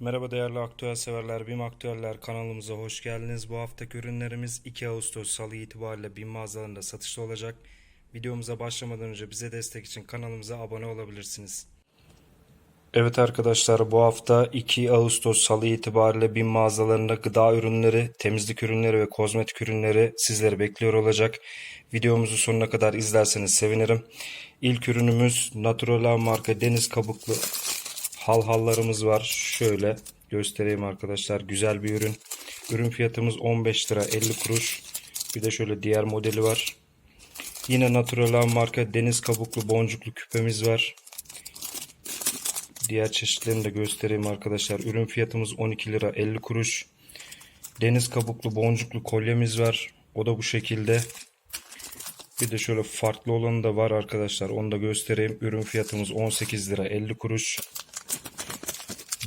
Merhaba değerli aktüel severler, BİM Aktüeller kanalımıza hoş geldiniz. Bu haftaki ürünlerimiz 2 Ağustos Salı itibariyle BİM mağazalarında satışta olacak. Videomuza başlamadan önce bize destek için kanalımıza abone olabilirsiniz. Evet arkadaşlar bu hafta 2 Ağustos Salı itibariyle BİM mağazalarında gıda ürünleri, temizlik ürünleri ve kozmetik ürünleri sizleri bekliyor olacak. Videomuzu sonuna kadar izlerseniz sevinirim. İlk ürünümüz Naturala marka deniz kabuklu halhallarımız var. Şöyle göstereyim arkadaşlar. Güzel bir ürün. Ürün fiyatımız 15 lira 50 kuruş. Bir de şöyle diğer modeli var. Yine Naturala marka deniz kabuklu boncuklu küpemiz var. Diğer çeşitlerini de göstereyim arkadaşlar. Ürün fiyatımız 12 lira 50 kuruş. Deniz kabuklu boncuklu kolyemiz var. O da bu şekilde. Bir de şöyle farklı olanı da var arkadaşlar. Onu da göstereyim. Ürün fiyatımız 18 lira 50 kuruş.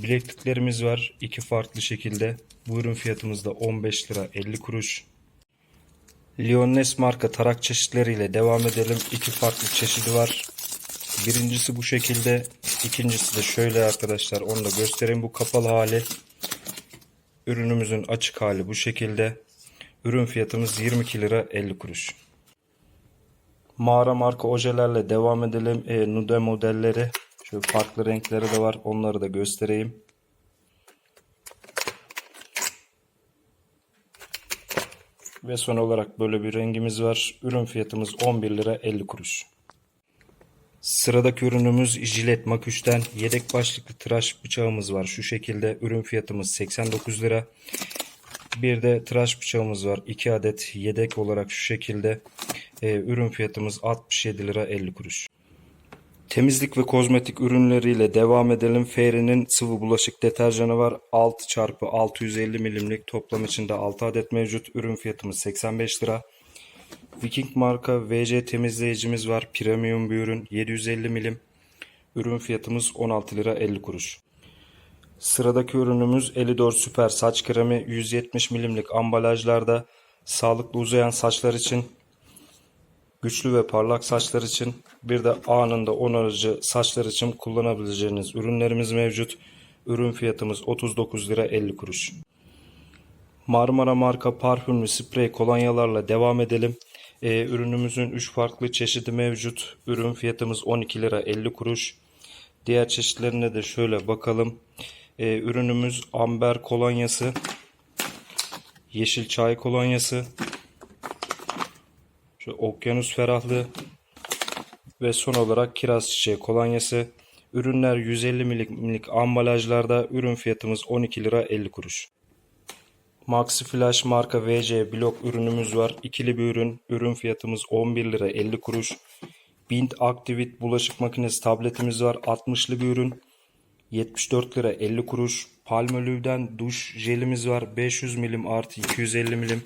Bilekliklerimiz var. iki farklı şekilde. Bu ürün fiyatımız da 15 lira 50 kuruş. Lyonnes marka tarak çeşitleriyle devam edelim. İki farklı çeşidi var. Birincisi bu şekilde. ikincisi de şöyle arkadaşlar. Onu da göstereyim. Bu kapalı hali. Ürünümüzün açık hali bu şekilde. Ürün fiyatımız 22 lira 50 kuruş. Mağara marka ojelerle devam edelim. E, nude modelleri. Şöyle farklı renkleri de var. Onları da göstereyim. Ve son olarak böyle bir rengimiz var. Ürün fiyatımız 11 lira 50 kuruş. Sıradaki ürünümüz jilet maküşten yedek başlıklı tıraş bıçağımız var. Şu şekilde ürün fiyatımız 89 lira. Bir de tıraş bıçağımız var. 2 adet yedek olarak şu şekilde. Ee, ürün fiyatımız 67 lira 50 kuruş. Temizlik ve kozmetik ürünleriyle devam edelim. Fairy'nin sıvı bulaşık deterjanı var. 6 çarpı 650 milimlik toplam içinde 6 adet mevcut. Ürün fiyatımız 85 lira. Viking marka VC temizleyicimiz var. Premium bir ürün 750 milim. Ürün fiyatımız 16 lira 50 kuruş. Sıradaki ürünümüz Elidor Süper Saç Kremi 170 milimlik ambalajlarda sağlıklı uzayan saçlar için güçlü ve parlak saçlar için bir de anında onarıcı saçlar için kullanabileceğiniz ürünlerimiz mevcut. Ürün fiyatımız 39 lira 50 kuruş. Marmara marka parfümlü sprey kolonyalarla devam edelim. Ee, ürünümüzün 3 farklı çeşidi mevcut. Ürün fiyatımız 12 lira 50 kuruş. Diğer çeşitlerine de şöyle bakalım. Ee, ürünümüz amber kolonyası, yeşil çay kolonyası, şu okyanus ferahlığı ve son olarak kiraz çiçeği kolonyası. Ürünler 150 milimlik ambalajlarda ürün fiyatımız 12 lira 50 kuruş. Maxi Flash marka VC blok ürünümüz var. İkili bir ürün. Ürün fiyatımız 11 lira 50 kuruş. Bint Activit bulaşık makinesi tabletimiz var. 60'lı bir ürün. 74 lira 50 kuruş. Palmolive'den duş jelimiz var. 500 milim artı 250 milim.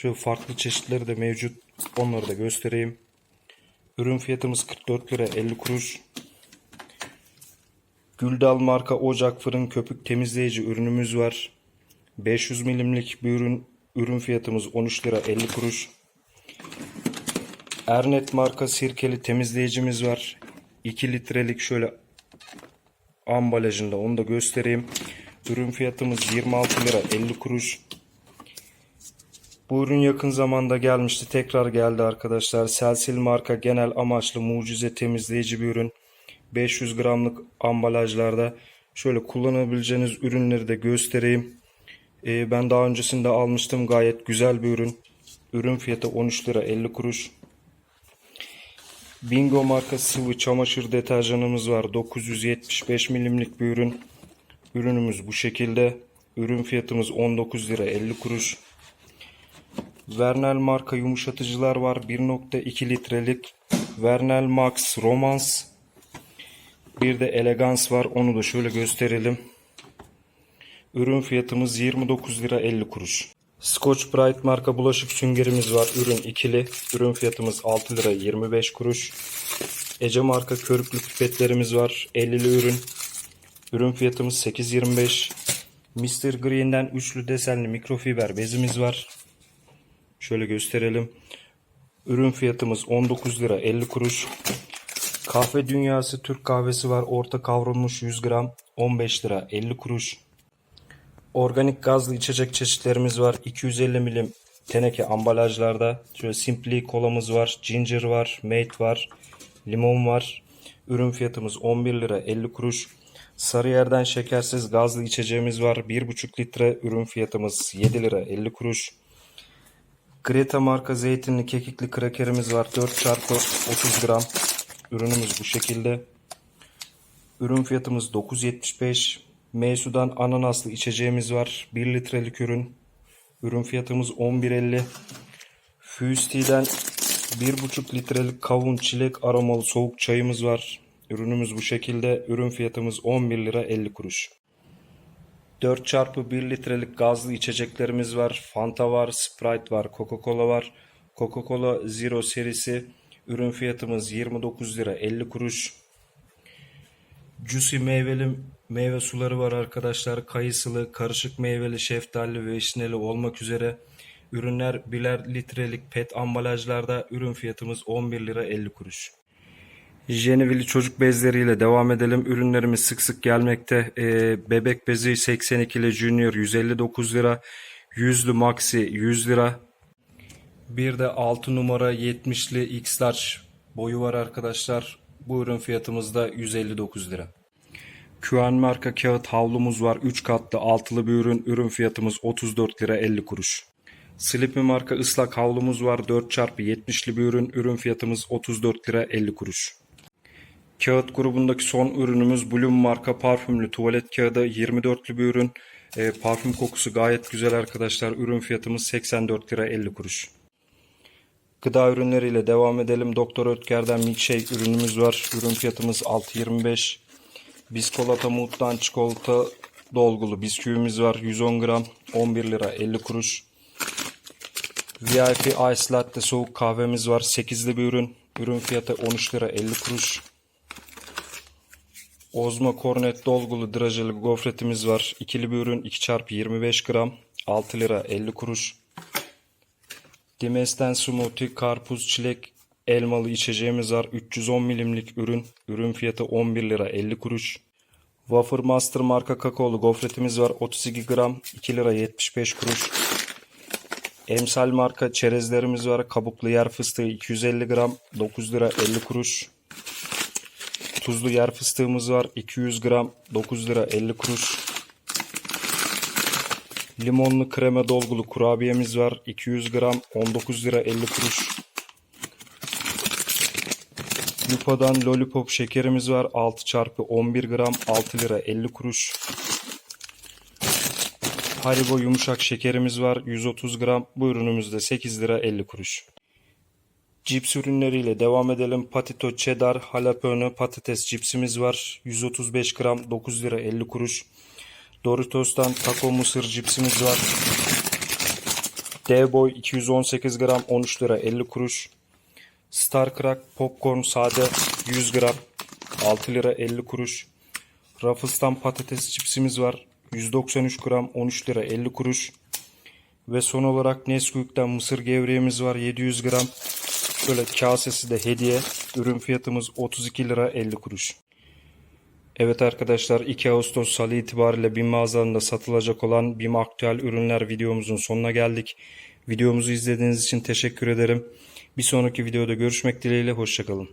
Şu farklı çeşitleri de mevcut. Onları da göstereyim. Ürün fiyatımız 44 lira 50 kuruş. Güldal marka ocak fırın köpük temizleyici ürünümüz var. 500 milimlik bir ürün. Ürün fiyatımız 13 lira 50 kuruş. Ernet marka sirkeli temizleyicimiz var. 2 litrelik şöyle ambalajında onu da göstereyim. Ürün fiyatımız 26 lira 50 kuruş. Bu ürün yakın zamanda gelmişti. Tekrar geldi arkadaşlar. Selsil marka genel amaçlı mucize temizleyici bir ürün. 500 gramlık ambalajlarda şöyle kullanabileceğiniz ürünleri de göstereyim. Ee, ben daha öncesinde almıştım. Gayet güzel bir ürün. Ürün fiyatı 13 lira 50 kuruş. Bingo marka sıvı çamaşır deterjanımız var. 975 milimlik bir ürün. Ürünümüz bu şekilde. Ürün fiyatımız 19 lira 50 kuruş. Vernel marka yumuşatıcılar var. 1.2 litrelik Vernel Max Romance. Bir de Elegans var. Onu da şöyle gösterelim. Ürün fiyatımız 29 lira 50 kuruş. Scotch Brite marka bulaşık süngerimiz var. Ürün ikili. Ürün fiyatımız 6 lira 25 kuruş. Ece marka körüklü pipetlerimiz var. 50'li ürün. Ürün fiyatımız 8.25. Mr. Green'den üçlü desenli mikrofiber bezimiz var. Şöyle gösterelim. Ürün fiyatımız 19 lira 50 kuruş. Kahve Dünyası Türk kahvesi var. Orta kavrulmuş 100 gram 15 lira 50 kuruş. Organik gazlı içecek çeşitlerimiz var. 250 milim teneke ambalajlarda. Şöyle Simply kolamız var. Ginger var. Mate var. Limon var. Ürün fiyatımız 11 lira 50 kuruş. Sarıyer'den şekersiz gazlı içeceğimiz var. 1,5 litre ürün fiyatımız 7 lira 50 kuruş. Greta marka zeytinli kekikli krakerimiz var. 4 çarpı 30 gram. Ürünümüz bu şekilde. Ürün fiyatımız 9.75. Meysu'dan ananaslı içeceğimiz var. 1 litrelik ürün. Ürün fiyatımız 11.50. Fusti'den 1,5 litrelik kavun çilek aromalı soğuk çayımız var. Ürünümüz bu şekilde. Ürün fiyatımız 11 lira 50 kuruş. 4 çarpı 1 litrelik gazlı içeceklerimiz var. Fanta var, Sprite var, Coca-Cola var. Coca-Cola Zero serisi. Ürün fiyatımız 29 lira 50 kuruş. Juicy meyveli meyve suları var arkadaşlar. Kayısılı, karışık meyveli, şeftali ve vişneli olmak üzere. Ürünler birer litrelik pet ambalajlarda. Ürün fiyatımız 11 lira 50 kuruş. Jenevili çocuk bezleriyle devam edelim. Ürünlerimiz sık sık gelmekte. Ee, bebek bezi 82'li Junior 159 lira. Yüzlü Maxi 100 lira. Bir de 6 numara 70'li X large boyu var arkadaşlar. Bu ürün fiyatımız da 159 lira. QN marka kağıt havlumuz var. 3 katlı altılı bir ürün. Ürün fiyatımız 34 lira 50 kuruş. Sleepy marka ıslak havlumuz var. 4 çarpı 70'li bir ürün. Ürün fiyatımız 34 lira 50 kuruş. Kağıt grubundaki son ürünümüz Bloom marka parfümlü tuvalet kağıdı 24'lü bir ürün. E, parfüm kokusu gayet güzel arkadaşlar. Ürün fiyatımız 84 lira 50 kuruş. Gıda ürünleriyle devam edelim. Doktor Ötker'den milkshake ürünümüz var. Ürün fiyatımız 6.25. Biskolata Mut'tan çikolata dolgulu bisküvimiz var. 110 gram 11 lira 50 kuruş. VIP Ice Latte soğuk kahvemiz var. 8'li bir ürün. Ürün fiyatı 13 lira 50 kuruş. Ozma Kornet dolgulu drajeli gofretimiz var. İkili bir ürün 2 çarpı 25 gram 6 lira 50 kuruş. Dimes'ten smoothie, karpuz, çilek, elmalı içeceğimiz var. 310 milimlik ürün. Ürün fiyatı 11 lira 50 kuruş. Wafer Master marka kakaolu gofretimiz var. 32 gram 2 lira 75 kuruş. Emsal marka çerezlerimiz var. Kabuklu yer fıstığı 250 gram 9 lira 50 kuruş. Tuzlu yer fıstığımız var. 200 gram 9 lira 50 kuruş. Limonlu krema dolgulu kurabiyemiz var. 200 gram 19 lira 50 kuruş. Yupa'dan lollipop şekerimiz var. 6 çarpı 11 gram 6 lira 50 kuruş. Haribo yumuşak şekerimiz var. 130 gram. Bu ürünümüz de 8 lira 50 kuruş. Cips ürünleriyle devam edelim. Patito cheddar jalapeno patates cipsimiz var. 135 gram 9 lira 50 kuruş. Doritos'tan taco mısır cipsimiz var. Dev Boy 218 gram 13 lira 50 kuruş. Star Crack popcorn sade 100 gram 6 lira 50 kuruş. Ruffles'tan patates cipsimiz var. 193 gram 13 lira 50 kuruş. Ve son olarak Nesquik'ten mısır gevreğimiz var 700 gram. Şöyle kasesi de hediye. Ürün fiyatımız 32 lira 50 kuruş. Evet arkadaşlar 2 Ağustos salı itibariyle BİM mağazalarında satılacak olan BİM aktüel ürünler videomuzun sonuna geldik. Videomuzu izlediğiniz için teşekkür ederim. Bir sonraki videoda görüşmek dileğiyle hoşçakalın.